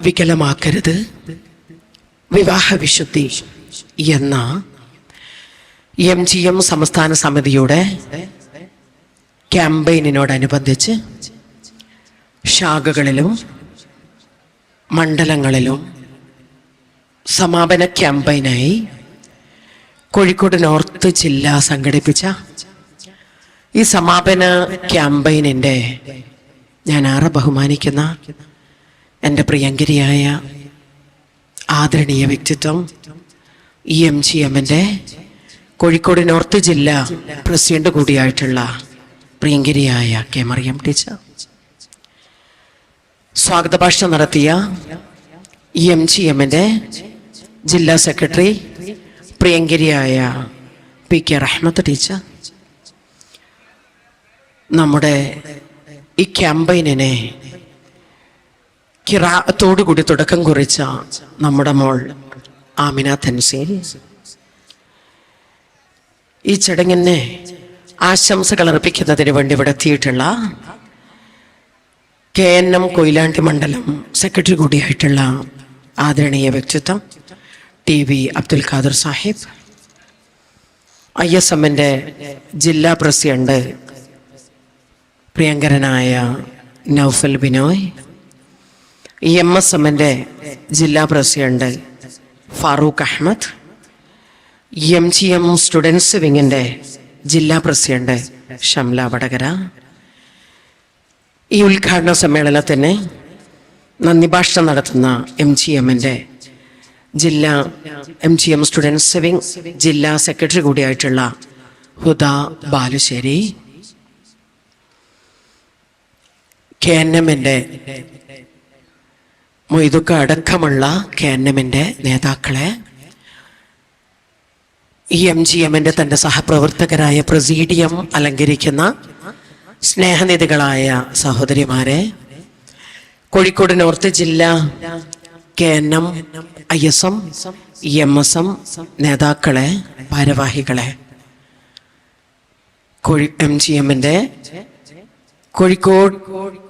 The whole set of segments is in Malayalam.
വികലമാക്കരുത്. വിവാഹ വിശുദ്ധി എന്ന എം ജി എം സംസ്ഥാന സമിതിയുടെ ക്യാമ്പയിനോടനുബന്ധിച്ച് ശാഖകളിലും മണ്ഡലങ്ങളിലും സമാപന ക്യാമ്പയിനായി കോഴിക്കോട് നോർത്ത് ജില്ല സംഘടിപ്പിച്ച ഈ സമാപന ക്യാമ്പയിനിന്റെ ഞാൻ ആറെ ബഹുമാനിക്കുന്ന എന്റെ പ്രിയങ്കരിയായ ആദരണീയ വ്യക്തിത്വം ഇ എം ജി എമ്മിന്റെ കോഴിക്കോട് നോർത്ത് ജില്ല പ്രസിഡന്റ് കൂടിയായിട്ടുള്ള പ്രിയങ്കരിയായ കെ മറിയം ടീച്ചർ. സ്വാഗത ഭാഷണം നടത്തിയ ഇ എം ജി എമ്മിന്റെ ജില്ലാ സെക്രട്ടറി പ്രിയങ്കരിയായ പി കെ റഹ്മത്ത് ടീച്ചർ. നമ്മുടെ ഈ ക്യാമ്പയിനെ കിറാത്തോടുകൂടി തുടക്കം കുറിച്ച നമ്മുടെ മോൾ ആമിന തൻസീൽ ഈ ചടങ്ങിനെ ആശംസകൾ അർപ്പിക്കുന്നതിന് വേണ്ടി ഇവിടെ എത്തിയിട്ടുള്ള കെ എൻ എം കൊയിലാണ്ടി മണ്ഡലം സെക്രട്ടറി കൂടിയായിട്ടുള്ള ആദരണീയ വ്യക്തിത്വം T V Abdul Khader Sahib. I S എമ്മിന്റെ ജില്ലാ പ്രസിഡന്റ് പ്രിയങ്കരനായ Noufal Binoy. E M S എമ്മിന്റെ ജില്ലാ president Farooq Ahmed M G M students വിങ്ങിന്റെ ജില്ലാ പ്രസിഡന്റ് ഷംല വടകര. ഈ ഉദ്ഘാടന സമ്മേളനത്തിന് നന്ദി ഭാഷണം നടത്തുന്ന എം ജി എമ്മിന്റെ ജില്ലാ M G M students wing ജില്ലാ സെക്രട്ടറി കൂടിയായിട്ടുള്ള ഹുദ ബാലുശ്ശേരി കെ എൻ എമ്മിന്റെ മൊയ്തുക്ക അടക്കമുള്ള കെ എൻ എമ്മിന്റെ നേതാക്കളെ ഇ എം ജി എമ്മിന്റെ തന്റെ സഹപ്രവർത്തകരായ പ്രസീഡിയം അലങ്കരിക്കുന്ന സ്നേഹനിധികളായ സഹോദരിമാരെ കോഴിക്കോട് നോർത്ത് ജില്ല K N M I S M E M S M നേതാക്കളെ ഭാരവാഹികളെ കോഴി എം ജി എമ്മിന്റെ കോഴിക്കോട്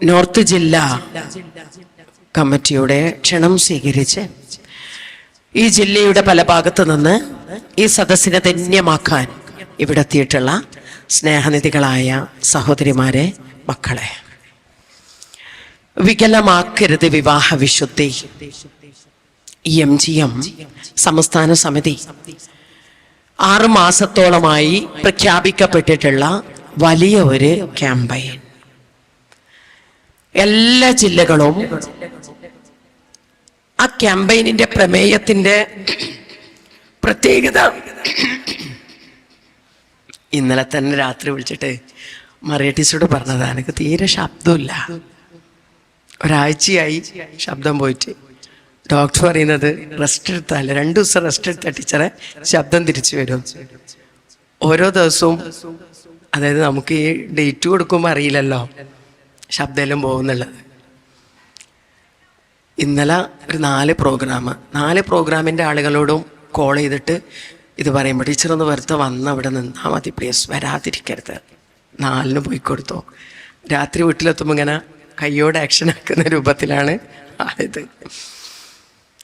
നോർത്ത് ജില്ല കമ്മിറ്റിയുടെ ക്ഷണം സ്വീകരിച്ച് ഈ ജില്ലയുടെ പല ഭാഗത്തു നിന്ന് ഈ സദസ്സിനെ ധന്യമാക്കാൻ ഇവിടെ എത്തിയിട്ടുള്ള സ്നേഹനിധികളായ സഹോദരിമാരെ മക്കളെ. വികലമാക്കരുത് വിവാഹ വിശുദ്ധി. എം ജി എം സംസ്ഥാന സമിതി ആറു മാസത്തോളമായി പ്രഖ്യാപിക്കപ്പെട്ടിട്ടുള്ള വലിയ ഒരു ക്യാമ്പയിൻ. എല്ലാ ജില്ലകളും ആ ക്യാമ്പയിനിന്റെ പ്രമേയത്തിന്റെ പ്രത്യേകത. ഇന്നലെ തന്നെ രാത്രി വിളിച്ചിട്ട് മറിയട്ടീസോട് പറഞ്ഞതാണ് പറഞ്ഞതാ എനിക്ക് തീരെ ശബ്ദമില്ല. ഒരാഴ്ചയായി ശബ്ദം പോയിട്ട്. ഡോക്ടർ പറയുന്നത് റെസ്റ്റ് എടുത്താൽ രണ്ടു ദിവസം റെസ്റ്റ് എടുത്ത ടീച്ചറെ ശബ്ദം തിരിച്ചു വരും. ഓരോ ദിവസവും അതായത് നമുക്ക് ഈ ഡേറ്റ് കൊടുക്കുമ്പോൾ അറിയില്ലല്ലോ ശബ്ദമെല്ലാം പോകുന്നുള്ളത്. ഇന്നലെ ഒരു നാല് പ്രോഗ്രാം നാല് പ്രോഗ്രാമിന്റെ ആളുകളോടും കോൾ ചെയ്തിട്ട് ഇത് പറയുമ്പോൾ ടീച്ചർ ഒന്ന് വെറുതെ വന്ന് അവിടെ നിന്നാൽ മതി പ്ലീസ് വരാതിരിക്കരുത്. നാലിന് പോയി കൊടുത്തോ. രാത്രി വീട്ടിലെത്തുമ്പോൾ ഇങ്ങനെ കയ്യോട് ആക്ഷൻ ആക്കുന്ന രൂപത്തിലാണ് ആയത്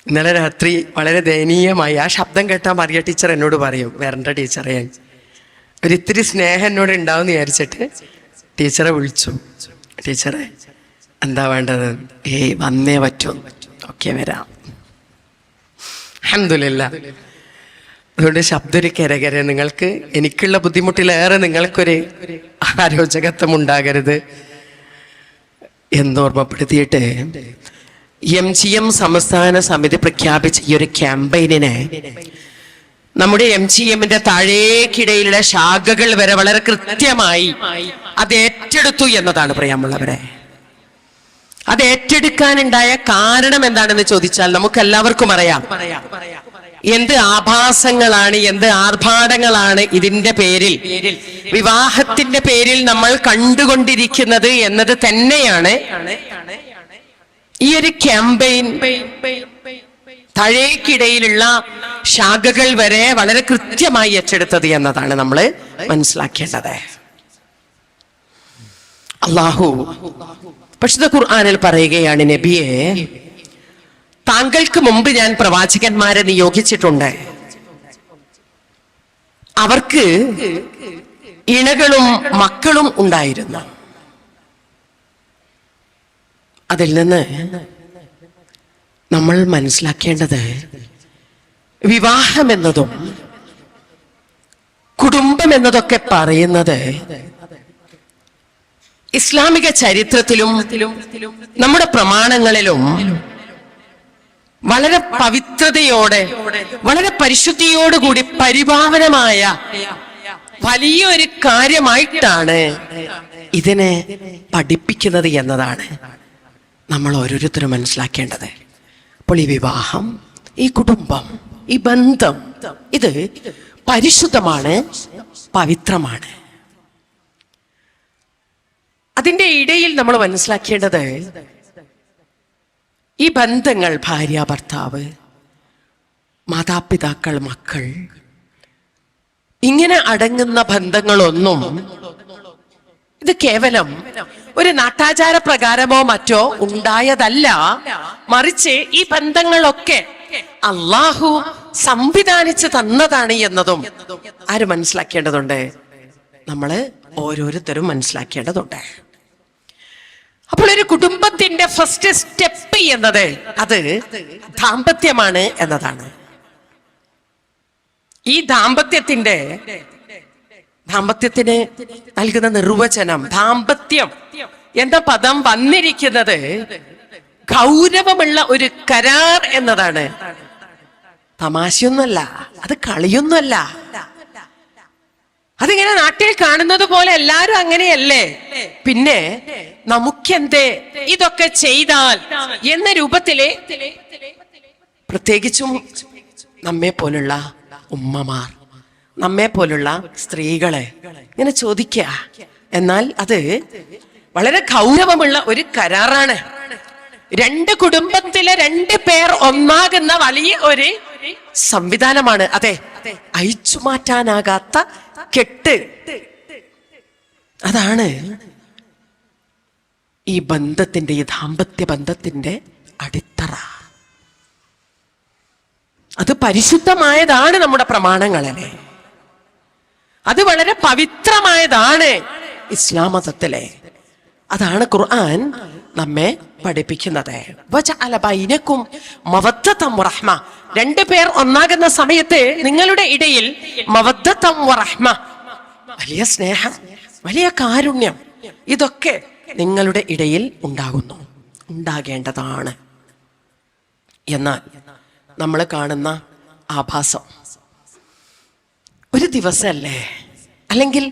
ഇന്നലെ രാത്രി വളരെ ദയനീയമായി ആ ശബ്ദം കേട്ടാൽ മറിയ ടീച്ചർ എന്നോട് പറയും വരണ്ട ടീച്ചറെ. ഒരിത്തിരി സ്നേഹം എന്നോട് ഉണ്ടാവും വിചാരിച്ചിട്ട് ടീച്ചറെ വിളിച്ചു. ടീച്ചറെ എന്താ വേണ്ടത്? ഏയ് വന്നേ പറ്റൂ. ഓക്കെ വരാം. അഹമ്മദില്ല അതുകൊണ്ട് ശബ്ദൊരു കരകര. നിങ്ങൾക്ക് എനിക്കുള്ള ബുദ്ധിമുട്ടിലേറെ നിങ്ങൾക്കൊരു ആരോചകത്വം ഉണ്ടാകരുത് എന്നോർമ്മപ്പെടുത്തിയിട്ട് എം ജി എം സംസ്ഥാന സമിതി പ്രഖ്യാപിച്ച ഈ ഒരു ക്യാമ്പയിനെ നമ്മുടെ എം ജി എമ്മിന്റെ താഴേക്കിടയിലുള്ള ശാഖകൾ വരെ വളരെ കൃത്യമായി അത് ഏറ്റെടുത്തു എന്നതാണ് പറയാമുള്ളവരെ അത് ഏറ്റെടുക്കാനുണ്ടായ കാരണം എന്താണെന്ന് ചോദിച്ചാൽ നമുക്ക് എല്ലാവർക്കും അറിയാം. എന്ത് ആഭാസങ്ങളാണ് എന്ത് ആർഭാടങ്ങളാണ് ഇതിന്റെ പേരിൽ? വിവാഹത്തിന്റെ പേരിൽ നമ്മൾ കണ്ടുകൊണ്ടിരിക്കുന്നത് എന്നത് തന്നെയാണ്. ഈ ഒരു ക്യാമ്പയിൻ തഴേക്കിടയിലുള്ള ശാഖകൾ വരെ വളരെ കൃത്യമായി ഏറ്റെടുത്തത് എന്നതാണ് നമ്മൾ മനസ്സിലാക്കേണ്ടത്. അള്ളാഹു പക്ഷെ ഖുർആാനിൽ പറയുകയാണ് നബിയെ താങ്കൾക്ക് മുമ്പ് ഞാൻ പ്രവാചകന്മാരെ നിയോഗിച്ചിട്ടുണ്ട്. അവർക്ക് ഇണകളും മക്കളും ഉണ്ടായിരുന്നു. അതിൽ നിന്ന് നമ്മൾ മനസ്സിലാക്കേണ്ടത് വിവാഹം എന്നതും കുടുംബം എന്നതൊക്കെ പറയുന്നത് ഇസ്ലാമിക ചരിത്രത്തിലും നമ്മുടെ പ്രമാണങ്ങളിലും വളരെ പവിത്രതയോടെ വളരെ പരിശുദ്ധിയോടുകൂടി പരിപാവനമായ വലിയൊരു കാര്യമായിട്ടാണ് ഇതിനെ പഠിപ്പിക്കുന്നത് എന്നതാണ് നമ്മൾ ഓരോരുത്തരും മനസ്സിലാക്കേണ്ടത്. അപ്പോൾ ഈ വിവാഹം ഈ കുടുംബം ഈ ബന്ധം ഇത് പരിശുദ്ധമാണ് പവിത്രമാണ്. അതിന്റെ ഇടയിൽ നമ്മൾ മനസ്സിലാക്കേണ്ടത് ഈ ബന്ധങ്ങൾ ഭാര്യ ഭർത്താവ് മാതാപിതാക്കൾ മക്കൾ ഇങ്ങനെ അടങ്ങുന്ന ബന്ധങ്ങളൊന്നും ഇത് കേവലം ഒരു നാട്ടാചാര പ്രകാരമോ മറ്റോ ഉണ്ടായതല്ല. മറിച്ച് ഈ ബന്ധങ്ങളൊക്കെ അള്ളാഹു സംവിധാനിച്ചു തന്നതാണ് എന്നതും ആര് മനസ്സിലാക്കേണ്ടതുണ്ട്? നമ്മൾ ഓരോരുത്തരും മനസ്സിലാക്കേണ്ടതുണ്ട്. അപ്പോൾ ഒരു കുടുംബത്തിന്റെ ഫസ്റ്റ് സ്റ്റെപ്പ് എന്നത് അത് ദാമ്പത്യമാണ് എന്നതാണ്. ഈ ദാമ്പത്യത്തിന്റെ ദാമ്പത്യത്തിന് നൽകുന്ന നിർവചനം ദാമ്പത്യം എന്ന പദം വന്നിരിക്കുന്നത് ഗൗരവമുള്ള ഒരു കരാർ എന്നതാണ്. തമാശയൊന്നുമല്ല അത് കളിയൊന്നുമല്ല. അതിങ്ങനെ നാട്ടിൽ കാണുന്നത് പോലെ എല്ലാരും അങ്ങനെയല്ലേ? പിന്നെ നമുക്കെന്തേ? ഇതൊക്കെ ചെയ്താൽ എന്ന രൂപത്തിലെ പ്രത്യേകിച്ചും നമ്മെ പോലുള്ള ഉമ്മമാർ നമ്മെ പോലുള്ള സ്ത്രീകളെ ഇങ്ങനെ ചോദിക്കുക. എന്നാൽ അത് വളരെ ഗൗരവമുള്ള ഒരു കരാറാണ്. രണ്ട് കുടുംബത്തിലെ രണ്ട് പേർ ഒന്നാകുന്ന വലിയ ഒരു സംവിധാനമാണ്. അതെ അയച്ചു മാറ്റാനാകാത്ത കെട്ട്. അതാണ് ഈ ബന്ധത്തിന്റെ ഈ ദാമ്പത്യ ബന്ധത്തിന്റെ അടിത്തറ. അത് പരിശുദ്ധമായതാണ് നമ്മുടെ പ്രമാണങ്ങളെ. അത് വളരെ പവിത്രമായതാണ് ഇസ്ലാമതത്തിലെ അതാണ് ഖുർആൻ. നമ്മെ പഠിപ്പിക്കുന്നത്. വജഅല മവദ്ധത്തം രണ്ട് പേർ ഒന്നാകുന്ന സമയത്ത് നിങ്ങളുടെ ഇടയിൽ മവദ്ധത്തം റഹ്മ. വലിയ സ്നേഹം വലിയ കാരുണ്യം ഇതൊക്കെ നിങ്ങളുടെ ഇടയിൽ ഉണ്ടാകുന്നു ഉണ്ടാകേണ്ടതാണ്. എന്നാൽ നമ്മൾ കാണുന്ന ആഭാസം ഒരു ദിവസമല്ലേ അല്ലെങ്കിൽ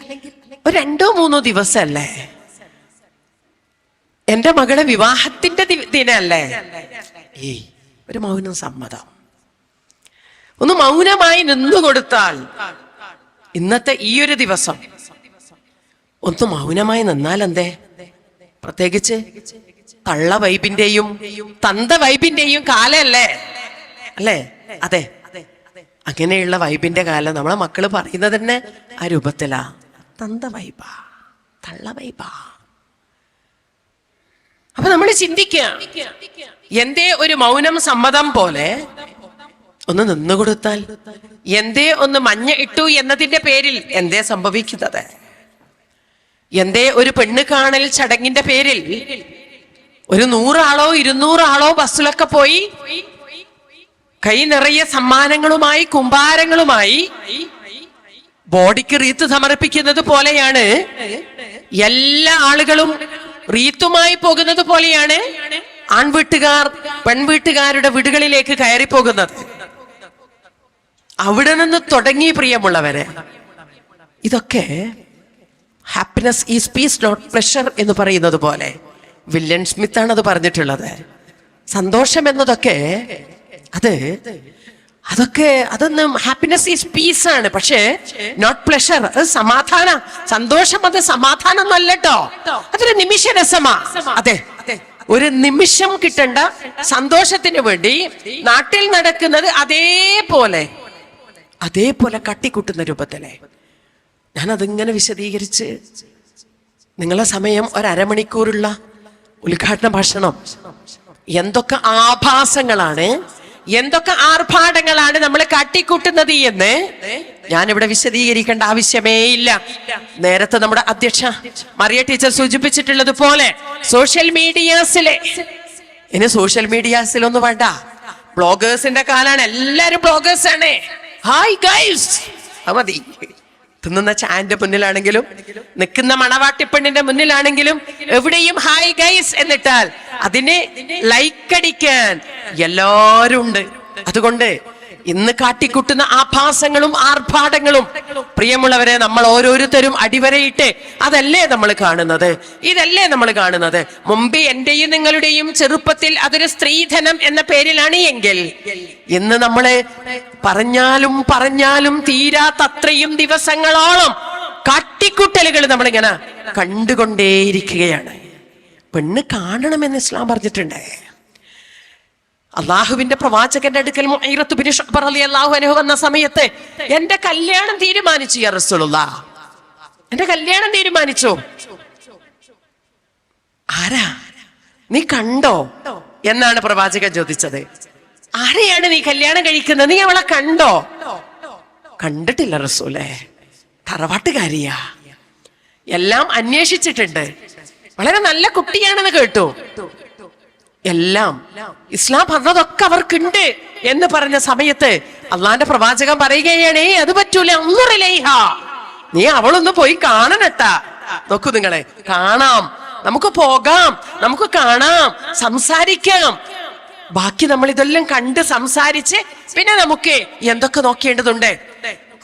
ഒരു രണ്ടോ മൂന്നോ ദിവസമല്ലേ എന്റെ മകളെ വിവാഹത്തിന്റെ ദിനല്ലേ? ഏയ് ഒരു മൗനം സമ്മതം. ഒന്ന് മൗനമായി നിന്നു കൊടുത്താൽ ഇന്നത്തെ ഈ ഒരു ദിവസം ഒന്ന് മൗനമായി നിന്നാൽ എന്തേ? പ്രത്യേകിച്ച് തള്ള വൈബിന്റെയും തന്ത വൈബിന്റെയും കാലല്ലേ? അല്ലേ? അതെ. അങ്ങനെയുള്ള വൈബിന്റെ കാലം നമ്മളെ മക്കൾ പറയുന്നത് തന്നെ ആ രൂപത്തിലാ. തന്ത വൈബാ. തള്ള വൈബാ. അപ്പൊ നമ്മൾ ചിന്തിക്കുക എന്തേ ഒരു മൗനം സമ്മതം പോലെ ഒന്ന് നിന്നുകൊടുത്താൽ എന്തേ ഒന്ന് മഞ്ഞ ഇട്ടു എന്നതിന്റെ പേരിൽ എന്തേ സംഭവിക്കുന്നത്? എന്തേ ഒരു പെണ്ണ് കാണൽ ചടങ്ങിന്റെ പേരിൽ ഒരു നൂറാളോ ഇരുന്നൂറാളോ ബസ്സിലൊക്കെ പോയി കൈ നിറയെ സമ്മാനങ്ങളുമായി കുമ്പാരങ്ങളുമായി ബോഡിക്ക് റീത്ത് സമർപ്പിക്കുന്നത് പോലെയാണ് എല്ലാ ആളുകളും റീത്തുമായി പോകുന്നത് പോലെയാണ് ആൺവീട്ടുകാർ പെൺവീട്ടുകാരുടെ വീടുകളിലേക്ക് കയറി പോകുന്നത് അവിടെ നിന്ന് തുടങ്ങി പ്രിയമുള്ളവരെ ഇതൊക്കെ happiness is peace not pressure എന്ന് പറയുന്നത് പോലെ വില്യൻ സ്മിത്ത് ആണ് അത് പറഞ്ഞിട്ടുള്ളത്. സന്തോഷം എന്നതൊക്കെ അത് അതൊക്കെ അതൊന്നും ഹാപ്പിനെസ് ഈസ് പീസ് ആണ്. പക്ഷേ നോട്ട് പ്ലഷർ അത് സമാധാന സന്തോഷം അത് സമാധാനം ഒന്നല്ല കേട്ടോ അതൊരു നിമിഷ രസമാ. അതെ ഒരു നിമിഷം കിട്ടേണ്ട സന്തോഷത്തിന് വേണ്ടി നാട്ടിൽ നടക്കുന്നത് അതേപോലെ അതേപോലെ കട്ടിക്കൂട്ടുന്ന രൂപത്തിലെ. ഞാൻ അതിങ്ങനെ വിശദീകരിച്ച് നിങ്ങളെ സമയം ഒരമണിക്കൂറുള്ള ഉദ്ഘാടന ഭാഷണം. എന്തൊക്കെ ആഭാസങ്ങളാണ് എന്തൊക്കെ ആർഭാടങ്ങളാണ് നമ്മൾ കാട്ടിക്കൂട്ടുന്നത് എന്ന് ഞാനിവിടെ വിശദീകരിക്കേണ്ട ആവശ്യമേ ഇല്ല. നേരത്തെ നമ്മുടെ അധ്യക്ഷ മറിയ ടീച്ചർ സൂചിപ്പിച്ചിട്ടുള്ളത് പോലെ സോഷ്യൽ മീഡിയാസിലെ ഇനി സോഷ്യൽ മീഡിയാസിലൊന്നും വേണ്ട. ബ്ലോഗേഴ്സിന്റെ കാലാണ്. എല്ലാരും ബ്ലോഗേഴ്സ് ആണ് ഹായ് ഗൈസ്. അവതി തിന്നുന്ന ചായന്റെ മുന്നിലാണെങ്കിലും നിൽക്കുന്ന മണവാട്ടിപ്പെണ്ണിന്റെ മുന്നിലാണെങ്കിലും എവിടെയും ഹായ് ഗൈസ് എന്നിട്ടാൽ അതിനെ ലൈക്ക് അടിക്കാൻ എല്ലാരും ഉണ്ട്. അതുകൊണ്ട് ഇന്ന് കാട്ടിക്കുട്ടുന്ന ആഭാസങ്ങളും ആർഭാടങ്ങളും. പ്രിയമുള്ളവരെ നമ്മൾ ഓരോരുത്തരും അടിവരയിട്ട് അതല്ലേ നമ്മൾ കാണുന്നത്? ഇതല്ലേ നമ്മൾ കാണുന്നത്? മുമ്പ് എന്റെയും നിങ്ങളുടെയും ചെറുപ്പത്തിൽ അതൊരു സ്ത്രീധനം എന്ന പേരിലാണ് എങ്കിൽ ഇന്ന് നമ്മൾ പറഞ്ഞാലും പറഞ്ഞാലും തീരാത്തത്രയും ദിവസങ്ങളോളം കാട്ടിക്കുട്ടലുകൾ നമ്മളിങ്ങനെ കണ്ടുകൊണ്ടേയിരിക്കുകയാണ്. പെണ്ണ് കാണണമെന്ന് ഇസ്ലാം പറഞ്ഞിട്ടുണ്ട്. അള്ളാഹുവിന്റെ പ്രവാചകന്റെ അടുക്കൽ അൻഹു വന്ന സമയത്ത് എന്റെ കല്യാണം തീരുമാനിച്ചു യാ റസൂലുള്ളാ. എന്റെ കല്യാണം തീരുമാനിച്ചു. ആരാ? നീ കണ്ടോ? എന്നാണ് പ്രവാചകൻ ചോദിച്ചത്. ആരെയാണ് നീ കല്യാണം കഴിക്കുന്നത്? നീ അവളെ കണ്ടോ? കണ്ടിട്ടില്ല റസൂലേ. തറവാട്ടുകാരിയാ. എല്ലാം അന്വേഷിച്ചിട്ടുണ്ട്. വളരെ നല്ല കുട്ടിയാണെന്ന് കേട്ടു. എല്ലാം. ഇസ്ലാം പറഞ്ഞതൊക്കെ അവർക്കുണ്ട് എന്ന് പറഞ്ഞ സമയത്ത് അള്ളാന്റെ പ്രവാചകൻ പറയുകയാണേ അത് പറ്റൂല ഒന്നുറിലേഹ നീ അവളൊന്ന് പോയി കാണണട്ടാ. നോക്കൂ നിങ്ങളെ കാണാം. നമുക്ക് പോകാം നമുക്ക് കാണാം സംസാരിക്കാം. ബാക്കി നമ്മൾ ഇതെല്ലാം കണ്ട് സംസാരിച്ച് പിന്നെ നമുക്ക് എന്തൊക്കെ നോക്കേണ്ടതുണ്ട്?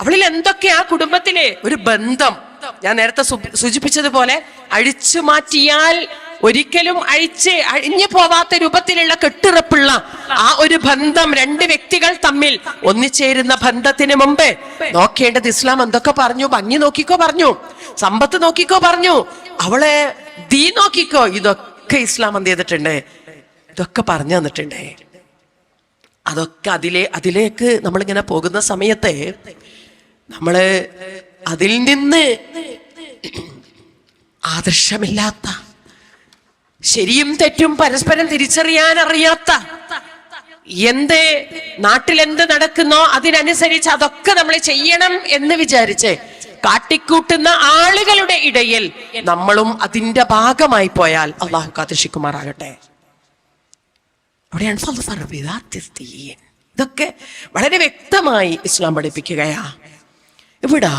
അവളിൽ എന്തൊക്കെ ആ കുടുംബത്തിലെ ഒരു ബന്ധം? ഞാൻ നേരത്തെ സൂചിപ്പിച്ചതുപോലെ അഴിച്ചു മാറ്റിയാൽ ഒരിക്കലും അഴിച്ച് അഴിഞ്ഞു പോവാത്ത രൂപത്തിലുള്ള കെട്ടുറപ്പുള്ള ആ ഒരു ബന്ധം രണ്ട് വ്യക്തികൾ തമ്മിൽ ഒന്നിച്ചേരുന്ന ബന്ധത്തിന് മുമ്പ് നോക്കേണ്ടത് ഇസ്ലാം എന്തൊക്കെ പറഞ്ഞു? ഭംഗി നോക്കിക്കോ പറഞ്ഞു. സമ്പത്ത് നോക്കിക്കോ പറഞ്ഞു. അവളെ ദീ നോക്കിക്കോ. ഇതൊക്കെ ഇസ്ലാം എന്ത് ചെയ്തിട്ടുണ്ട്? ഇതൊക്കെ പറഞ്ഞു തന്നിട്ടുണ്ട്. അതൊക്കെ അതിലെ അതിലേക്ക് നമ്മളിങ്ങനെ പോകുന്ന സമയത്ത് നമ്മൾ അതിൽ നിന്ന് ആദർശമില്ലാത്ത ശരിയും തെറ്റും പരസ്പരം തിരിച്ചറിയാൻ അറിയാത്ത എന്ത് നാട്ടിൽ എന്ത് നടക്കുന്നോ അതിനനുസരിച്ച് അതൊക്കെ നമ്മൾ ചെയ്യണം എന്ന് വിചാരിച്ച് കാട്ടിക്കൂട്ടുന്ന ആളുകളുടെ ഇടയിൽ നമ്മളും അതിന്റെ ഭാഗമായി പോയാൽ അള്ളാഹു കാത്തിഷിക്കുമാറാകട്ടെ അവിടെയാണ്. ഇതൊക്കെ വളരെ വ്യക്തമായി ഇസ്ലാം പഠിപ്പിക്കുകയാ. ഇവിടെ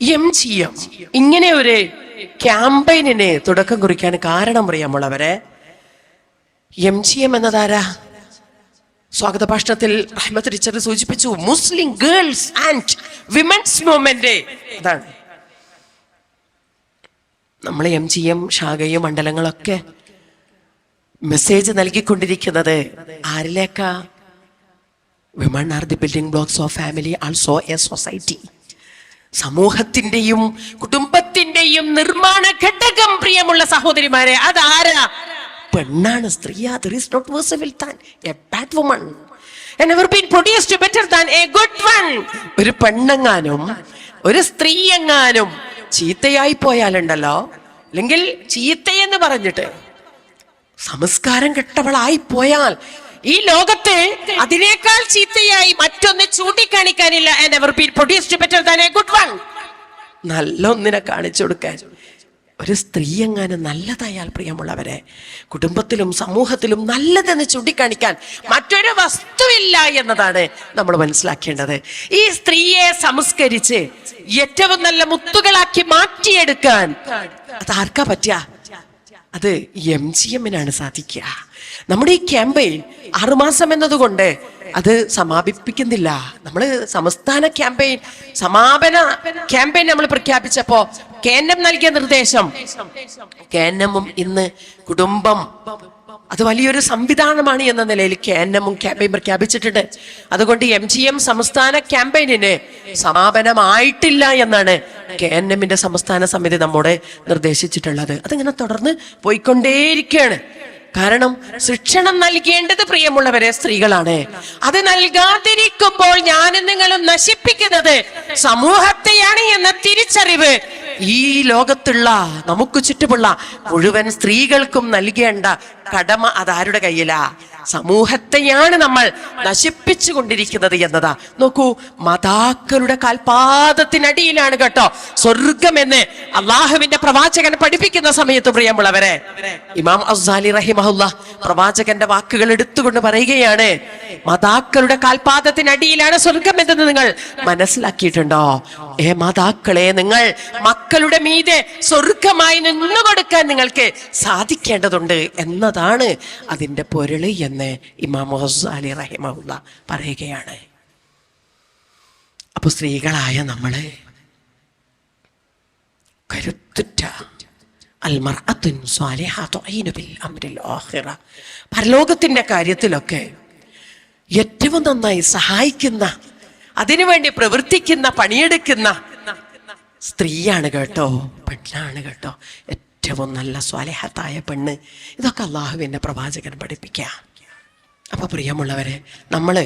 എം ജി എം. ഇങ്ങനെ ഒരു ക്യാമ്പയിനിന് തുടക്കം കുറിക്കാൻ കാരണം അറിയാമുള്ളവരെ എം ജി എം എന്നതാരാ? സ്വാഗത ഭാഷണത്തിൽ അഹമ്മദ് റിച്ചർഡ് സൂചിപ്പിച്ചു Muslim girls and women's movement. അതാണ്. നമ്മൾ എം ജി എം ശാഖയും മണ്ഡലങ്ങളൊക്കെ മെസ്സേജ് നൽകിക്കൊണ്ടിരിക്കുന്നത് ആരിലേക്കാ? Women are the building blocks of family also a society സമൂഹത്തിന്റെയും കുടുംബത്തിന്റെയും നിർമ്മാണ ഘടകം പ്രിയമുള്ള സഹോദരിമാരെ അതാരാ? പെണ്ണാണ് is not a bad woman produced better a good one ഒരു പെണ്ണെങ്ങാനും ഒരു സ്ത്രീ എങ്ങാനും ചീത്തയായി പോയാലുണ്ടല്ലോ. അല്ലെങ്കിൽ ചീത്തയെന്ന് പറഞ്ഞിട്ട് സംസ്കാരം കെട്ടവളായി പോയാൽ ഈ ലോകത്ത് അതിനേക്കാൾ ചീത്തയായി മറ്റൊന്ന് ചൂണ്ടിക്കാണിക്കാനില്ല a ഗുഡ് വൺ നല്ല ഒന്നിനെ കാണിച്ചു കൊടുക്കാൻ. ഒരു സ്ത്രീ എങ്ങാനും നല്ലതായാൽ പ്രിയമുള്ളവരെ കുടുംബത്തിലും സമൂഹത്തിലും നല്ലതെന്ന് ചൂണ്ടിക്കാണിക്കാൻ മറ്റൊരു വസ്തുവില്ല എന്നതാണ് നമ്മൾ മനസ്സിലാക്കേണ്ടത്. ഈ സ്ത്രീയെ സംസ്കരിച്ച് ഏറ്റവും നല്ല മുത്തുകളാക്കി മാറ്റിയെടുക്കാൻ അത് ആർക്കാ പറ്റുക? അത് എം ജി എമ്മിനാണ് സാധിക്കുക. നമ്മുടെ ഈ ക്യാമ്പയിൻ ആറുമാസം എന്നതുകൊണ്ട് അത് സമാപിപ്പിക്കുന്നില്ല. നമ്മൾ സംസ്ഥാന ക്യാമ്പയിൻ സമാപന ക്യാമ്പയിൻ നമ്മൾ പ്രഖ്യാപിച്ചപ്പോ കെ എൻ എം നൽകിയ നിർദ്ദേശം. കെ എൻ എമ്മും ഇന്ന് കുടുംബം അത് വലിയൊരു സംവിധാനമാണ് എന്ന നിലയിൽ കെ എൻ എമ്മും ക്യാമ്പയിൻ പ്രഖ്യാപിച്ചിട്ടുണ്ട്. അതുകൊണ്ട് എം ജി എം സംസ്ഥാന ക്യാമ്പയിനിന് സമാപനമായിട്ടില്ല എന്നാണ് കെ എൻ എമ്മിന്റെ സംസ്ഥാന സമിതി നമ്മോട് നിർദ്ദേശിച്ചിട്ടുള്ളത്. അതിങ്ങനെ തുടർന്ന് പോയിക്കൊണ്ടേയിരിക്കുകയാണ്. കാരണം ശിക്ഷണം നൽകേണ്ടത് പ്രിയമുള്ളവരെ സ്ത്രീകളാണ്. അത് നൽകാതിരിക്കുമ്പോൾ ഞാനും നിങ്ങളും നശിപ്പിക്കുന്നത് സമൂഹത്തെയാണ് എന്ന തിരിച്ചറിവ് ഈ ലോകത്തുള്ള നമുക്ക് ചുറ്റുമുള്ള മുഴുവൻ സ്ത്രീകൾക്കും നൽകേണ്ട കടമ അതാരുടെ കയ്യിലാ? സമൂഹത്തെയാണ് നമ്മൾ നശിപ്പിച്ചു കൊണ്ടിരിക്കുന്നത് എന്നതാ. നോക്കൂ മതാക്കളുടെ കാൽപാദത്തിനടിയിലാണ് കേട്ടോ സ്വർഗം എന്ന് അള്ളാഹുവിന്റെ പ്രവാചകൻ പഠിപ്പിക്കുന്ന സമയത്ത് പ്രിയമുള്ളവരെ. ഇമാം അസാലി റഹിമഹുല്ല പ്രവാചകന്റെ വാക്കുകൾ എടുത്തുകൊണ്ട് പറയുകയാണ് മതാക്കളുടെ കാൽപാദത്തിനടിയിലാണ് സ്വർഗം എന്തെന്ന് നിങ്ങൾ മനസ്സിലാക്കിയിട്ടുണ്ടോ? ഏ മാതാക്കളെ നിങ്ങൾ മക്കളുടെ മീതെ സ്വർഗമായി നിന്നു കൊടുക്കാൻ നിങ്ങൾക്ക് സാധിക്കേണ്ടതുണ്ട് എന്നതാണ് അതിന്റെ പൊരുൾ എന്ന് ഇമാം അലി റഹിമുള്ള പറയുകയാണ്. അപ്പോൾ സ്ത്രീകളായ നമ്മൾ കരുത്തുറ്റ പരലോകത്തിന്റെ കാര്യത്തിലൊക്കെ ഏറ്റവും നന്നായി സഹായിക്കുന്ന അതിനുവേണ്ടി പ്രവർത്തിക്കുന്ന പണിയെടുക്കുന്ന സ്ത്രീയാണ് കേട്ടോ പെണ്ണാണ് കേട്ടോ. ഏറ്റവും നല്ല സ്വാലേഹത്തായ പെണ്ണ്. ഇതൊക്കെ അള്ളാഹുവിന്റെ പ്രവാചകൻ പഠിപ്പിക്കുക അപ്പൊ പ്രിയമുള്ളവരെ നമ്മൾ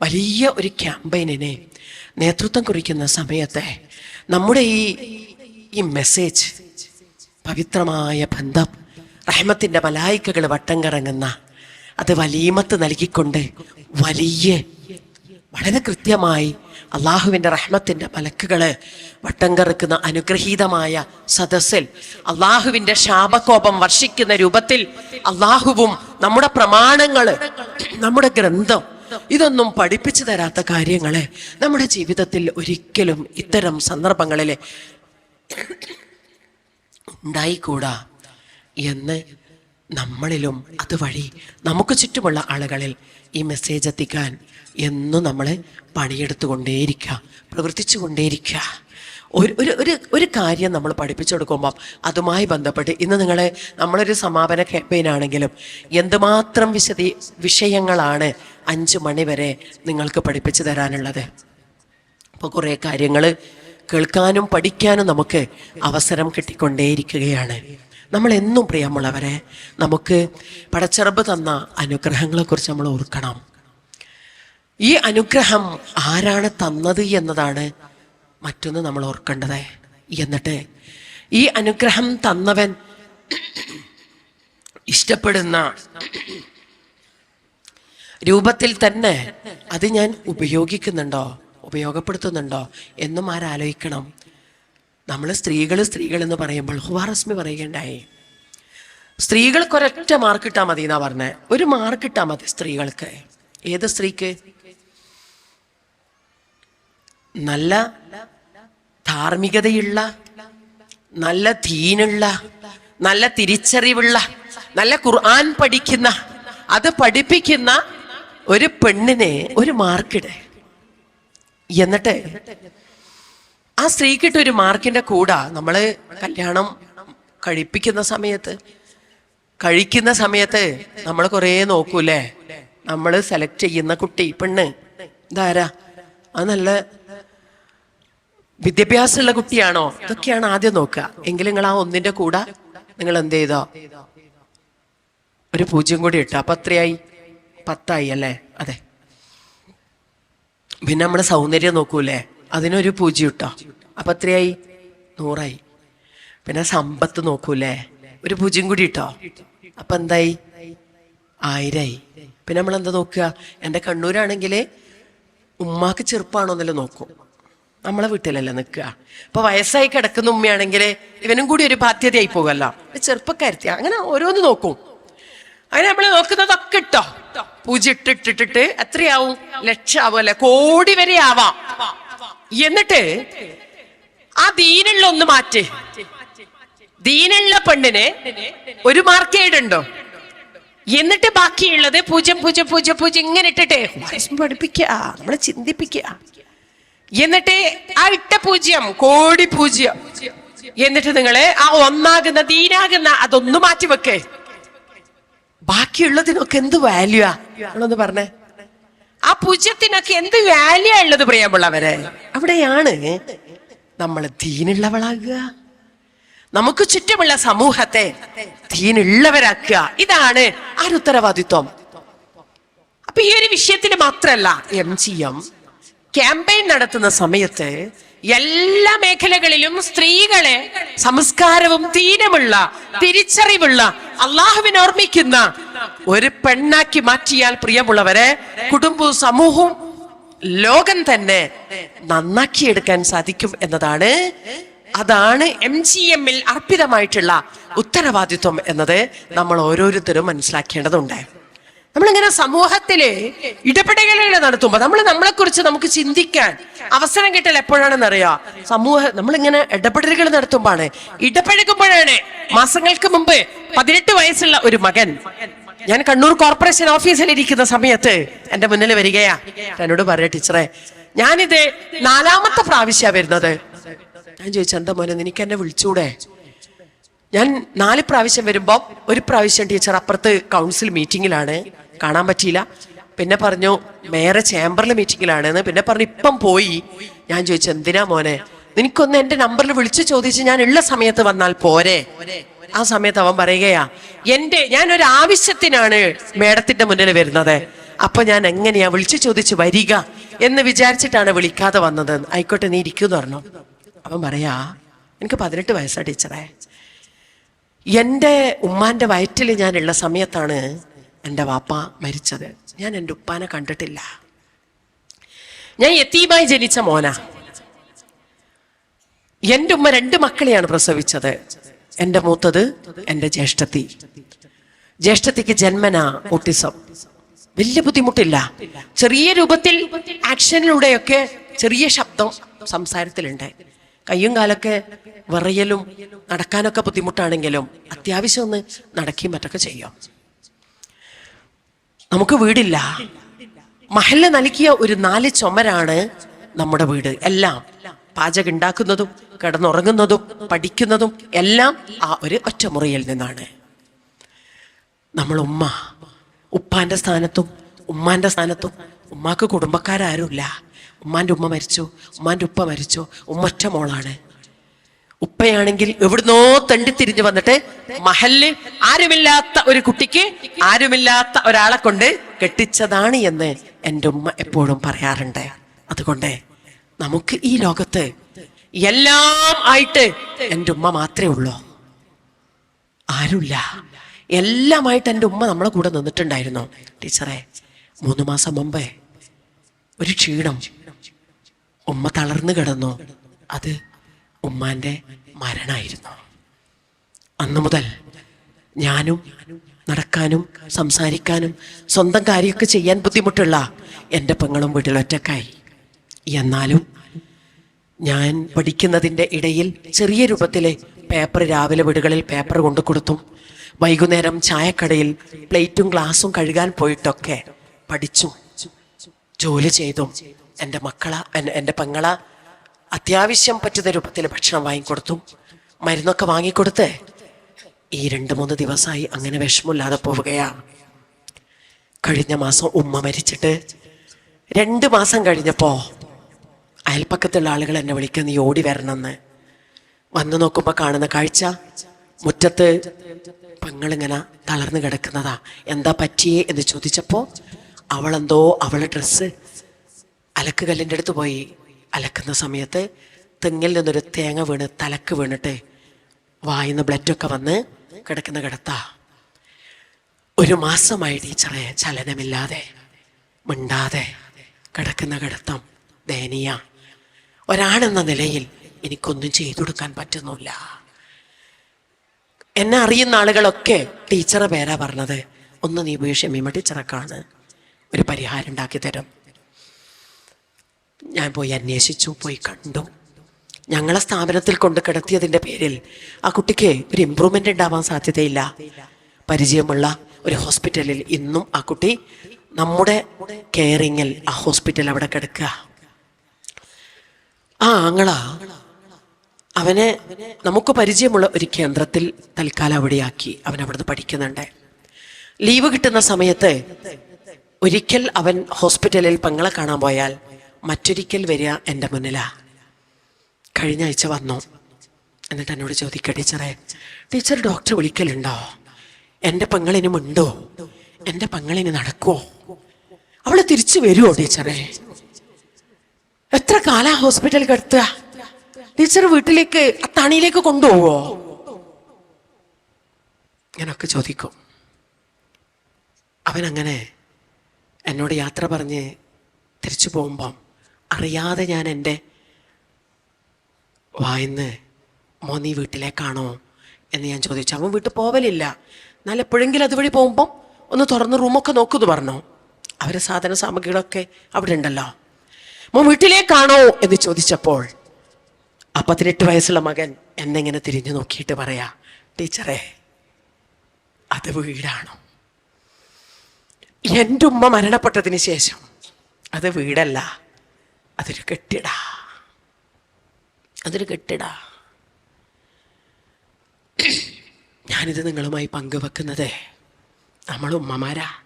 വലിയ ഒരു ക്യാമ്പയിനിനെ നേതൃത്വം കുറിക്കുന്ന സമയത്തെ നമ്മുടെ ഈ ഈ മെസ്സേജ് പവിത്രമായ ബന്ധം റഹ്മത്തിന്റെ മലായിക്കകൾ വട്ടം കറങ്ങുന്ന അത് വലീമത്ത് നൽകിക്കൊണ്ട് വലിയ വളരെ കൃത്യമായി അള്ളാഹുവിന്റെ റഹ്മത്തിന്റെ മലക്കുകൾ വട്ടം കറക്കുന്ന അനുഗ്രഹീതമായ സദസ്സിൽ അള്ളാഹുവിന്റെ ശാപകോപം വർഷിക്കുന്ന രൂപത്തിൽ അള്ളാഹുവും നമ്മുടെ പ്രമാണങ്ങൾ നമ്മുടെ ഗ്രന്ഥം ഇതൊന്നും പഠിപ്പിച്ചു തരാത്ത കാര്യങ്ങളെ നമ്മുടെ ജീവിതത്തിൽ ഒരിക്കലും ഇത്തരം സന്ദർഭങ്ങളിൽ ഉണ്ടായിക്കൂടാ എന്ന് നമ്മളിലും അതുവഴി നമുക്ക് ചുറ്റുമുള്ള ആളുകളിൽ ഈ മെസ്സേജ് എത്തിക്കാൻ എന്നും നമ്മൾ പണിയെടുത്തുകൊണ്ടേയിരിക്കുക പ്രവർത്തിച്ചു കൊണ്ടേയിരിക്കുക ഒരു ഒരു ഒരു ഒരു കാര്യം നമ്മൾ പഠിപ്പിച്ചു കൊടുക്കുമ്പോൾ അതുമായി ബന്ധപ്പെട്ട് ഇന്ന് നിങ്ങൾ നമ്മളൊരു സമാപന ക്യാമ്പയിൻ ആണെങ്കിലും എന്തുമാത്രം വിശദീ വിഷയങ്ങളാണ് അഞ്ച് മണി വരെ നിങ്ങൾക്ക് പഠിപ്പിച്ചു തരാനുള്ളത്. അപ്പോൾ കുറേ കാര്യങ്ങൾ കേൾക്കാനും പഠിക്കാനും നമുക്ക് അവസരം കിട്ടിക്കൊണ്ടേയിരിക്കുകയാണ്. നമ്മൾ എന്നും പ്രിയമുള്ളവരെ നമുക്ക് പടച്ചെറുപ്പ് തന്ന അനുഗ്രഹങ്ങളെക്കുറിച്ച് നമ്മൾ ഓർക്കണം. ഈ അനുഗ്രഹം ആരാണ് തന്നത് എന്നതാണ് മറ്റൊന്ന് നമ്മൾ ഓർക്കേണ്ടത്. എന്നിട്ട് ഈ അനുഗ്രഹം തന്നവൻ ഇഷ്ടപ്പെടുന്ന രൂപത്തിൽ തന്നെ അത് ഞാൻ ഉപയോഗിക്കുന്നുണ്ടോ ഉപയോഗപ്പെടുത്തുന്നുണ്ടോ എന്നും ആരാലോചിക്കണം. നമ്മൾ സ്ത്രീകൾ സ്ത്രീകൾ എന്ന് പറയുമ്പോൾ ഹുവാറസ്മി പറയുകയുണ്ടായി. സ്ത്രീകൾക്ക് ഒരൊറ്റ മാർക്ക് ഇട്ടാൽ മതി എന്നാ പറഞ്ഞത് ഒരു മാർക്ക് ഇട്ടാൽ മതി സ്ത്രീകൾക്ക്. ഏത് സ്ത്രീക്ക്? നല്ല ധാർമ്മികതയുള്ള നല്ല ധീനുള്ള നല്ല തിരിച്ചറിവുള്ള നല്ല ഖുർആൻ പഠിക്കുന്ന അത് പഠിപ്പിക്കുന്ന ഒരു പെണ്ണിനെ ഒരു മാർക്കിട് എന്നിട്ട് ആ സ്ത്രീക്കിട്ട് ഒരു മാർക്കിന്റെ കൂടാ. നമ്മൾ കല്യാണം കഴിപ്പിക്കുന്ന സമയത്ത് കഴിക്കുന്ന സമയത്ത് നമ്മൾ കുറേ നോക്കൂലേ? നമ്മൾ സെലക്ട് ചെയ്യുന്ന കുട്ടി പെണ്ണ്. ഇതാരാ? അത് നല്ല വിദ്യാഭ്യാസമുള്ള കുട്ടിയാണോ? ഇതൊക്കെയാണ് ആദ്യം നോക്കുക. എങ്കിലും നിങ്ങൾ ആ ഒന്നിന്റെ കൂടെ നിങ്ങൾ എന്ത് ചെയ്തോ? ഒരു പൂജ്യം കൂടി ഇട്ടു. അപ്പൊ എത്രയായി? പത്തായി അല്ലേ? അതെ. പിന്നെ നമ്മൾ സൗന്ദര്യം നോക്കൂലേ? അതിനൊരു പൂജ്യം കിട്ടോ അപ്പൊ എത്രയായി? നൂറായി. പിന്നെ സമ്പത്ത് നോക്കൂലേ? ഒരു പൂജ്യം കൂടി ഇട്ടോ. അപ്പൊ എന്തായി? ആയിരായി. പിന്നെ നമ്മൾ എന്താ നോക്കുക? എന്റെ കണ്ണൂരാണെങ്കിൽ ഉമ്മാക്ക് ചെറുപ്പാണോ എന്നല്ലോ നോക്കും. നമ്മളെ വീട്ടിലല്ലേ നിൽക്കുക. അപ്പൊ വയസ്സായി കിടക്കുന്ന ഉമ്മയാണെങ്കിൽ ഇവനും കൂടി ഒരു ബാധ്യതയായി പോകുമല്ലോ ചെറുപ്പക്കാരത്തി അങ്ങനെ ഓരോന്ന് നോക്കും. അങ്ങനെ നമ്മൾ നോക്കുന്നതൊക്കെ ഇട്ടോ. പൂജ ഇട്ടിട്ടിട്ടിട്ട് എത്രയാവും? ലക്ഷാവും അല്ലെ? കോടി വരെ ആവാം. എന്നിട്ട് ആ ദീനുള്ള ഒന്ന് മാറ്റ്. ദീനുള്ള പെണ്ണിന് ഒരു മാർക്കേടുണ്ടോ എന്നിട്ട് ബാക്കിയുള്ളത് പൂജ്യം പൂജ്യം പൂജ്യം പൂജ്യം ഇങ്ങനെ ഇട്ടിട്ട് പഠിപ്പിക്കുക നമ്മളെ ചിന്തിപ്പിക്കുക. എന്നിട്ട് ആ ഇട്ട പൂജ്യം കോടി പൂജ്യം. എന്നിട്ട് നിങ്ങൾ ആ ഒന്നാകുന്ന ദീനാകുന്ന അതൊന്ന് മാറ്റി വെക്കേ. ബാക്കിയുള്ളതിനൊക്കെ എന്ത് വാല്യൂ ആ? പറഞ്ഞേ. ആ പൂജ്യത്തിനൊക്കെ എന്ത് വാല്യൂ ഉള്ളത് പ്രിയമുള്ളവരെ? അവിടെയാണ് നമ്മൾ ദീനുള്ളവളാകുക. നമുക്ക് ചുറ്റുമുള്ള സമൂഹത്തെ ദീനുള്ളവരാക്കുക. ഇതാണ് ആ ഉത്തരവാദിത്വം അപ്പൊ ഈ ഒരു വിഷയത്തിന് മാത്രല്ല എം ജി എം ക്യാമ്പയിൻ നടത്തുന്ന സമയത്ത് എല്ലാ മേഖലകളിലും സ്ത്രീകളെ സംസ്കാരവും തീരമുള്ള തിരിച്ചറിവുള്ള അള്ളാഹുവിനെ ഓർമ്മിക്കുന്ന ഒരു പെണ്ണാക്കി മാറ്റിയാൽ പ്രിയമുള്ളവരെ കുടുംബവും സമൂഹവും ലോകം തന്നെ നന്നാക്കിയെടുക്കാൻ സാധിക്കും എന്നതാണ്. അതാണ് എം ജി എമ്മിൽ അർപ്പിതമായിട്ടുള്ള ഉത്തരവാദിത്വം എന്നത് നമ്മൾ ഓരോരുത്തരും മനസ്സിലാക്കേണ്ടതുണ്ട്. നമ്മളിങ്ങനെ സമൂഹത്തിൽ ഇടപെടലുകൾ നടത്തുമ്പോൾ നമ്മൾ നമ്മളെ കുറിച്ച് നമുക്ക് ചിന്തിക്കാൻ അവസരം കിട്ടൽ എപ്പോഴാണെന്ന് അറിയാം സമൂഹ നമ്മളിങ്ങനെ ഇടപെടലുകൾ നടത്തുമ്പോഴാണ്. ഇടപഴകുമ്പോഴാണ്. മാസങ്ങൾക്ക് മുമ്പ് പതിനെട്ട് വയസ്സുള്ള ഒരു മകൻ. ഞാൻ കണ്ണൂർ കോർപ്പറേഷൻ ഓഫീസിൽ ഇരിക്കുന്ന സമയത്ത് എന്റെ മുന്നിൽ വരികയാ. എന്നോട് പറയാ ടീച്ചറെ ഞാനിത് നാലാമത്തെ പ്രാവശ്യ വരുന്നത്. ഞാൻ ചോദിച്ചു എന്താ മോനെ നിനക്ക് എന്നെ വിളിച്ചൂടെ? ഞാൻ നാല് പ്രാവശ്യം വരുമ്പോൾ ഒരു പ്രാവശ്യം ടീച്ചർ അപ്പുറത്ത് കൗൺസിൽ മീറ്റിങ്ങിലാണ്. കാണാൻ പറ്റിയില്ല. പിന്നെ പറഞ്ഞു മേയറെ ചേംബറിൽ മീറ്റിങ്ങിലാണ് എന്ന്. പിന്നെ പറഞ്ഞു ഇപ്പം പോയി. ഞാൻ ചോദിച്ചു എന്തിനാ മോനെ? നിനക്കൊന്ന് എന്റെ നമ്പറിൽ വിളിച്ചു ചോദിച്ച് ഞാൻ ഉള്ള സമയത്ത് വന്നാൽ പോരെ. ആ സമയത്ത് അവൻ പറയുകയാ ഞാൻ ഒരു ആവശ്യത്തിനാണ് മേഡത്തിന്റെ മുന്നിൽ വരുന്നത്. അപ്പൊ ഞാൻ എങ്ങനെയാ വിളിച്ചു ചോദിച്ച് വരിക എന്ന് വിചാരിച്ചിട്ടാണ് വിളിക്കാതെ വന്നത്. ആയിക്കോട്ടെ നീ ഇരിക്കൂന്ന് പറഞ്ഞു. അവൻ പറയാ എനിക്ക് പതിനെട്ട് വയസ്സാണ് ടീച്ചറെ. എന്റെ ഉമ്മാന്റെ വയറ്റിൽ ഞാനുള്ള സമയത്താണ് എന്റെ വാപ്പ മരിച്ചത്. ഞാൻ എന്റെ ഉപ്പാനെ കണ്ടിട്ടില്ല. ഞാൻ യത്തീമായി ജനിച്ച മോന. എന്റെ ഉമ്മ രണ്ട് മക്കളെയാണ് പ്രസവിച്ചത്. എന്റെ മൂത്തത് എന്റെ ജ്യേഷ്ഠത്തി. ജ്യേഷ്ഠത്തിക്ക് ജന്മന ഓട്ടിസം. വലിയ ബുദ്ധിമുട്ടില്ല. ചെറിയ രൂപത്തിൽ ആക്ഷനിലൂടെയൊക്കെ ചെറിയ ശബ്ദം സംസാരത്തിലുണ്ട്. കയ്യും കാലൊക്കെ വിറയലും നടക്കാനൊക്കെ ബുദ്ധിമുട്ടാണെങ്കിലും അത്യാവശ്യം ഒന്ന് നടക്കുകയും മറ്റൊക്കെ ചെയ്യും. നമുക്ക് വീടില്ല. മഹല്ല നൽകിയ ഒരു നാല് ചുമരാണ് നമ്മുടെ വീട്. എല്ലാം പാചകം ഉണ്ടാക്കുന്നതും കിടന്നുറങ്ങുന്നതും പഠിക്കുന്നതും എല്ലാം ആ ഒരു ഒറ്റമുറിയിൽ നിന്നാണ്. നമ്മൾ ഉമ്മ. ഉപ്പാന്റെ സ്ഥാനത്തും ഉമ്മാന്റെ സ്ഥാനത്തും ഉമ്മാക്ക് കുടുംബക്കാരാരുമില്ല. ഉമ്മാന്റെ ഉമ്മ മരിച്ചു ഉമ്മാന്റെ ഉപ്പ മരിച്ചു ഉമ്മ ഒറ്റ മോളാണ്. ഉപ്പയാണെങ്കിൽ എവിടുന്നോ തണ്ടിത്തിരിഞ്ഞു വന്നിട്ട് മഹല്ല് ആരുമില്ലാത്ത ഒരു കുട്ടിക്ക് ആരുമില്ലാത്ത ഒരാളെ കൊണ്ട് കെട്ടിച്ചതാണ് എന്ന് എന്റെ ഉമ്മ എപ്പോഴും പറയാറുണ്ട്. അതുകൊണ്ട് നമുക്ക് ഈ ലോകത്ത് എല്ലാം ആയിട്ട് എന്റെ ഉമ്മ മാത്രമേ ഉള്ളൂ. ആരുമില്ല. എല്ലാമായിട്ട് എന്റെ ഉമ്മ നമ്മളെ കൂടെ നിന്നിട്ടുണ്ടായിരുന്നു. ടീച്ചറെ മൂന്ന് മാസം മുമ്പേ ഒരു ക്ഷീണം. ഉമ്മ തളർന്നു കിടന്നു. അത് ഉമ്മാന്റെ മരണമായിരുന്നു അന്നു മുതൽ ഞാനും നടക്കാനും സംസാരിക്കാനും സ്വന്തം കാര്യമൊക്കെ ചെയ്യാൻ ബുദ്ധിമുട്ടുള്ള എന്റെ പെങ്ങളും വീട്ടിലൊറ്റക്കായി എന്നാലും ഞാൻ പഠിക്കുന്നതിന്റെ ഇടയിൽ ചെറിയ രൂപത്തിലെ പേപ്പർ രാവിലെ വീടുകളിൽ പേപ്പർ കൊണ്ടു കൊടുത്തും വൈകുന്നേരം ചായക്കടയിൽ പ്ലേറ്റും ഗ്ലാസും കഴുകാൻ പോയിട്ടൊക്കെ പഠിച്ചു ജോലി ചെയ്തും എന്റെ മക്കള എന്റെ പെങ്ങള അത്യാവശ്യം പറ്റുന്ന രൂപത്തിൽ ഭക്ഷണം വാങ്ങിക്കൊടുത്തു. മരുന്നൊക്കെ വാങ്ങിക്കൊടുത്ത് ഈ രണ്ട് മൂന്ന് ദിവസമായി അങ്ങനെ വിഷമമില്ലാതെ പോവുകയാണ്. കഴിഞ്ഞ മാസം ഉമ്മ മരിച്ചിട്ട് രണ്ട് മാസം കഴിഞ്ഞപ്പോ അയൽപ്പക്കത്തുള്ള ആളുകൾ എന്നെ വിളിക്കുന്ന നീ ഓടി വരണമെന്ന്. വന്നു നോക്കുമ്പോൾ കാണുന്ന കാഴ്ച മുറ്റത്ത് പെങ്ങളിങ്ങനെ തളർന്നു കിടക്കുന്നതാ. എന്താ പറ്റിയേ? എന്ന് ചോദിച്ചപ്പോൾ അവളെന്തോ അവളെ ഡ്രസ്സ് അലക്കുകല്ലിന്റെ അടുത്ത് പോയി. അലക്കുന്ന സമയത്ത് തെങ്ങിൽ നിന്നൊരു തേങ്ങ വീണ് തലക്ക് വീണിട്ട് വായിന്ന് ബ്ലഡൊക്കെ വന്ന് കിടക്കുന്ന കിടത്ത. ഒരു മാസമായി ടീച്ചറെ ചലനമില്ലാതെ മിണ്ടാതെ കിടക്കുന്ന കിടത്തം ദയനീയ. ഒരാണെന്ന നിലയിൽ എനിക്കൊന്നും ചെയ്തു കൊടുക്കാൻ പറ്റുന്നില്ല. എന്നെ അറിയുന്ന ആളുകളൊക്കെ ടീച്ചറെ പേരാ പറഞ്ഞത്. ഒന്ന് നീ പോയി ഷമീമ ടീച്ചറെ കാണ്. ഒരു പരിഹാരം ഉണ്ടാക്കി തരും. ഞാൻ പോയി അന്വേഷിച്ചു പോയി കണ്ടു. ഞങ്ങളെ സ്ഥാപനത്തിൽ കൊണ്ട് കിടത്തിയതിന്റെ പേരിൽ ആ കുട്ടിക്ക് ഒരു ഇമ്പ്രൂവ്മെന്റ് ഉണ്ടാവാൻ സാധ്യതയില്ല. പരിചയമുള്ള ഒരു ഹോസ്പിറ്റലിൽ ഇന്നും ആ കുട്ടി നമ്മുടെ കെയറിങ്ങിൽ ആ ഹോസ്പിറ്റൽ അവിടെ കിടക്കുക. ആ ആങ്ങള അവനെ നമുക്ക് പരിചയമുള്ള ഒരു കേന്ദ്രത്തിൽ തൽക്കാലം അവിടെയാക്കി. അവൻ അവിടുന്ന് പഠിക്കുന്നുണ്ട്. ലീവ് കിട്ടുന്ന സമയത്ത് ഒരിക്കൽ അവൻ ഹോസ്പിറ്റലിൽ പെങ്ങളെ കാണാൻ പോയാൽ മറ്റൊരിക്കൽ വരിക എന്റെ മുന്നിലാ. കഴിഞ്ഞ ആഴ്ച വന്നു. എന്നിട്ട് എന്നോട് ചോദിക്കുക ടീച്ചറെ ടീച്ചർ ഡോക്ടർ വിളിക്കലുണ്ടോ? എന്റെ പെങ്ങളിനും ഉണ്ടോ എന്റെ പെങ്ങളിന് നടക്കുമോ അവൾ തിരിച്ചു വരുമോ ടീച്ചറെ? എത്ര കാലാ ഹോസ്പിറ്റലിൽ കിടത്തുക? ടീച്ചർ വീട്ടിലേക്ക് ആ അത്താണിയിലേക്ക് കൊണ്ടുപോവോ? ഞാനൊക്കെ ചോദിക്കും. അവനങ്ങനെ എന്നോട് യാത്ര പറഞ്ഞ് തിരിച്ചു പോകുമ്പം അറിയാതെ ഞാൻ എന്റെ വായിന്ന് മോ നീ വീട്ടിലേക്കാണോ എന്ന് ഞാൻ ചോദിച്ചു. അവൻ വീട്ടിൽ പോവലില്ല. എന്നാൽ എപ്പോഴെങ്കിലും അതുവഴി പോകുമ്പം ഒന്ന് തുറന്ന് റൂമൊക്കെ നോക്കുമെന്ന് പറഞ്ഞു. അവരെ സാധന സാമഗ്രികളൊക്കെ അവിടെ ഉണ്ടല്ലോ. മോ വീട്ടിലേക്കാണോ എന്ന് ചോദിച്ചപ്പോൾ ആ പതിനെട്ട് വയസ്സുള്ള മകൻ എന്നെങ്ങനെ തിരിഞ്ഞു നോക്കിയിട്ട് പറയാ? ടീച്ചറെ അത് വീടാണോ. എന്റെ ഉമ്മ മരണപ്പെട്ടതിന് ശേഷം അത് വീടല്ല. അതൊരു കെട്ടിട. അതൊരു കെട്ടിട. ഞാനിത് നിങ്ങളുമായി പങ്കുവെക്കുന്നത് നമ്മൾ ഉമ്മമാരാ.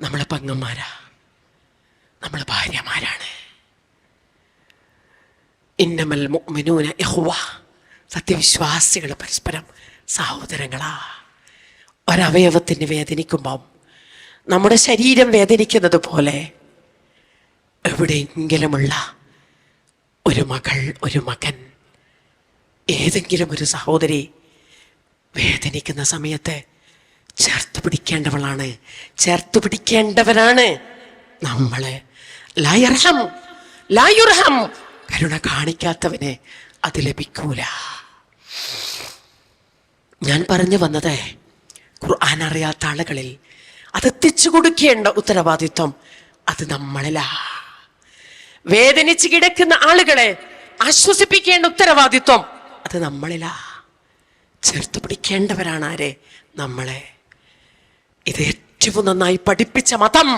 നമ്മളെ പങ്ങന്മാരാ. നമ്മളെ ഭാര്യമാരാണ്. ഇന്നമൽ മുഅ്മിനൂന ഇഖ്വ. സത്യവിശ്വാസികൾ പരസ്പരം സഹോദരങ്ങളാ. ഒരവയവത്തിന് വേദനിക്കുമ്പം നമ്മുടെ ശരീരം വേദനിക്കുന്നത് പോലെ എവിടെയെങ്കിലുമുള്ള ഒരു മകൾ ഒരു മകൻ ഏതെങ്കിലും ഒരു സഹോദരി വേദനിക്കുന്ന സമയത്ത് ചേർത്ത് പിടിക്കേണ്ടവളാണ്. ചേർത്ത് പിടിക്കേണ്ടവരാണ്. നമ്മൾ ലായർഹം ലായുർഹം. കരുണ കാണിക്കാത്തവന് അത് ലഭിക്കൂല. ഞാൻ പറഞ്ഞു വന്നത് ഖുർആൻ അറിയാത്ത ആളുകളിൽ അതെത്തിച്ചു കൊടുക്കേണ്ട ഉത്തരവാദിത്വം അത് നമ്മളിലാ വേദനിച്ച് കിടക്കുന്ന ആളുകളെ ആശ്വസിപ്പിക്കേണ്ട ഉത്തരവാദിത്വം അത് നമ്മളിലാ. ചേർത്ത് പിടിക്കേണ്ടവരാണ് ആരെ? നമ്മളെ. ഇത് ഏറ്റവും നന്നായി പഠിപ്പിച്ച മതം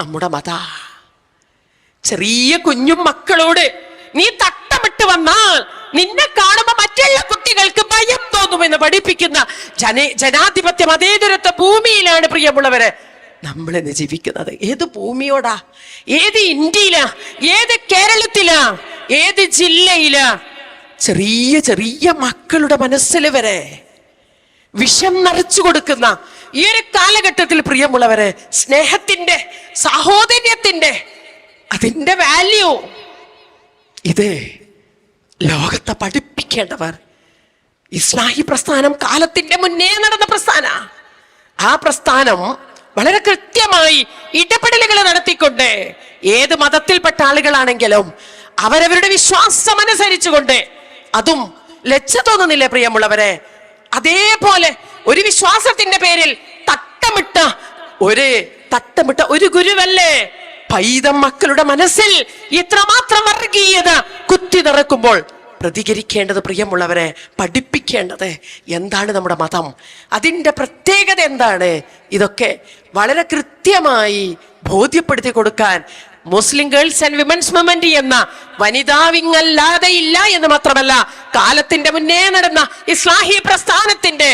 നമ്മുടെ മത. ചെറിയ കുഞ്ഞും മക്കളോട് നീ തട്ടമിട്ട് വന്നാൽ നിന്നെ കാണുമ്പോ മറ്റുള്ള കുട്ടികൾക്ക് ഭയം തോന്നുമെന്ന് പഠിപ്പിക്കുന്ന ജന അതേ ദുരത്ത ഭൂമിയിലാണ് പ്രിയമുള്ളവരെ. നമ്മൾ ഇന്ന് ജീവിക്കുന്നത്? ഏത് ഭൂമിയോടാ? ഏത് ഇന്ത്യയിലാ? ഏത് കേരളത്തിലാ? ഏത് ജില്ലയിലാ? ചെറിയ ചെറിയ മക്കളുടെ മനസ്സിൽ വരെ വിഷം നിറച്ചു കൊടുക്കുന്ന ഈ ഒരു കാലഘട്ടത്തിൽ പ്രിയമുള്ളവരെ സ്നേഹത്തിന്റെ സാഹോദര്യത്തിന്റെ അതിന്റെ വാല്യൂ ഇത് ലോകത്തെ പഠിപ്പിക്കേണ്ടവർ ഇസ്ലാഹി പ്രസ്ഥാനം കാലത്തിന്റെ മുന്നേ നടന്ന പ്രസ്ഥാന. ആ പ്രസ്ഥാനം വളരെ കൃത്യമായി ഇടപെടലുകൾ നടത്തിക്കൊണ്ട് ഏത് മതത്തിൽപ്പെട്ട ആളുകളാണെങ്കിലും അവരവരുടെ വിശ്വാസം അനുസരിച്ചുകൊണ്ട് അതും ലജ്ജ തോന്നുന്നില്ലേ പ്രിയമുള്ളവരെ? അതേപോലെ ഒരു വിശ്വാസത്തിന്റെ പേരിൽ തട്ടമിട്ട ഒരു തട്ടമിട്ട ഒരു ഗുരുവല്ലേ? പൈതം മക്കളുടെ മനസ്സിൽ ഇത്രമാത്രം വർഗീയത കുത്തി നിറക്കുമ്പോൾ പ്രതികരിക്കേണ്ടത് പ്രിയമുള്ളവരെ പഠിപ്പിക്കേണ്ടത് എന്താണ് നമ്മുടെ മതം? അതിന്റെ പ്രത്യേകത എന്താണ്? ഇതൊക്കെ വളരെ കൃത്യമായി ബോധ്യപ്പെടുത്തി കൊടുക്കാൻ Muslim girls and women's movement എന്ന വനിതാ വിങ്ങല്ലാതെ ഇല്ല എന്ന് മാത്രമല്ല കാലത്തിന്റെ മുന്നേ നടന്ന ഇസ്ലാഹി പ്രസ്ഥാനത്തിന്റെ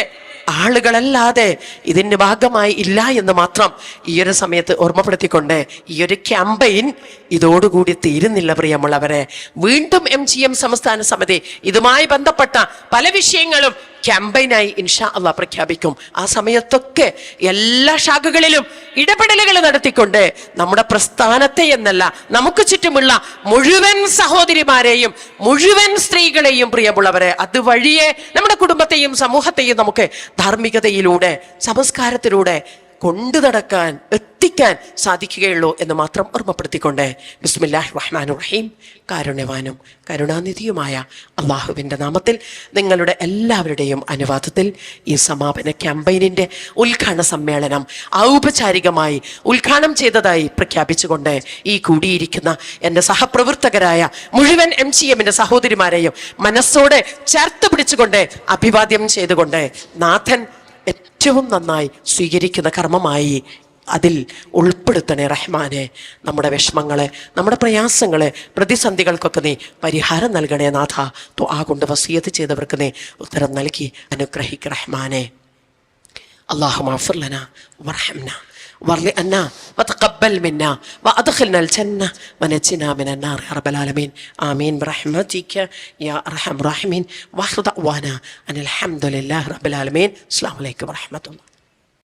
ആളുകളല്ലാതെ ഇതിന്റെ ഭാഗമായി ഇല്ല എന്ന് മാത്രം ഈ ഒരു സമയത്ത് ഓർമ്മപ്പെടുത്തിക്കൊണ്ട് ഈ ഒരു ക്യാമ്പയിൻ ഇതോടുകൂടി തീരുന്നില്ല പ്രിയമുള്ളവരെ. വീണ്ടും എം ജി എം സംസ്ഥാന സമിതി ഇതുമായി ബന്ധപ്പെട്ട പല വിഷയങ്ങളും ക്യാമ്പയിനായി ഇൻഷാ അള്ളാഹ് പ്രഖ്യാപിക്കും. ആ സമയത്തൊക്കെ എല്ലാ ശാഖകളിലും ഇടപെടലുകൾ നടത്തിക്കൊണ്ട് നമ്മുടെ പ്രസ്ഥാനത്തെ എന്നല്ല നമുക്ക് ചുറ്റുമുള്ള മുഴുവൻ സഹോദരിമാരെയും മുഴുവൻ സ്ത്രീകളെയും പ്രിയമുള്ളവരെ അതുവഴിയെ നമ്മുടെ കുടുംബത്തെയും സമൂഹത്തെയും നമുക്ക് ധാർമ്മികതയിലൂടെ സംസ്കാരത്തിലൂടെ കൊണ്ടു നടക്കാൻ എത്തിക്കാൻ സാധിക്കുകയുള്ളൂ എന്ന് മാത്രം ഓർമ്മപ്പെടുത്തിക്കൊണ്ട് ബിസ്മില്ലാഹ് റഹ്മാൻ റഹീം. കാരുണ്യവാനും കരുണാനിധിയുമായ അള്ളാഹുവിന്റെ നാമത്തിൽ നിങ്ങളുടെ എല്ലാവരുടെയും അനുവാദത്തിൽ ഈ സമാപന ക്യാമ്പയിനിന്റെ ഉദ്ഘാടന സമ്മേളനം ഔപചാരികമായി ഉദ്ഘാടനം ചെയ്തതായി പ്രഖ്യാപിച്ചുകൊണ്ട് ഈ കൂടിയിരിക്കുന്ന എന്റെ സഹപ്രവർത്തകരായ മുഴുവൻ എം സി എമ്മിന്റെ സഹോദരിമാരെയും മനസ്സോടെ ചേർത്ത് പിടിച്ചുകൊണ്ട് അഭിവാദ്യം ചെയ്തുകൊണ്ട് നാഥൻ ഏറ്റവും നന്നായി സ്വീകരിക്കുന്ന കർമ്മമായി അതിൽ ഉൾപ്പെടുത്തണേ റഹ്മാനെ. നമ്മുടെ വിഷമങ്ങളെ നമ്മുടെ പ്രയാസങ്ങളെ പ്രതിസന്ധികൾക്കൊക്കെ നീ പരിഹാരം നൽകണേ നാഥ. തോ ആ കൊണ്ട് വസീയത്ത് ചെയ്തവർക്ക് നീ ഉത്തരം നൽകി. അനുഗ്രഹിക്ക് റഹ്മാനെ. അള്ളാഹു മാഫുർലന വർഹംന عنا وتقبل منا وأدخلنا الجنة ونجنا من النار. يا رب العالمين. آمين. برحمتك يا أرحم الراحمين. وآخر دعوانا أن الحمد لله رب العالمين. السلام عليكم ورحمة الله.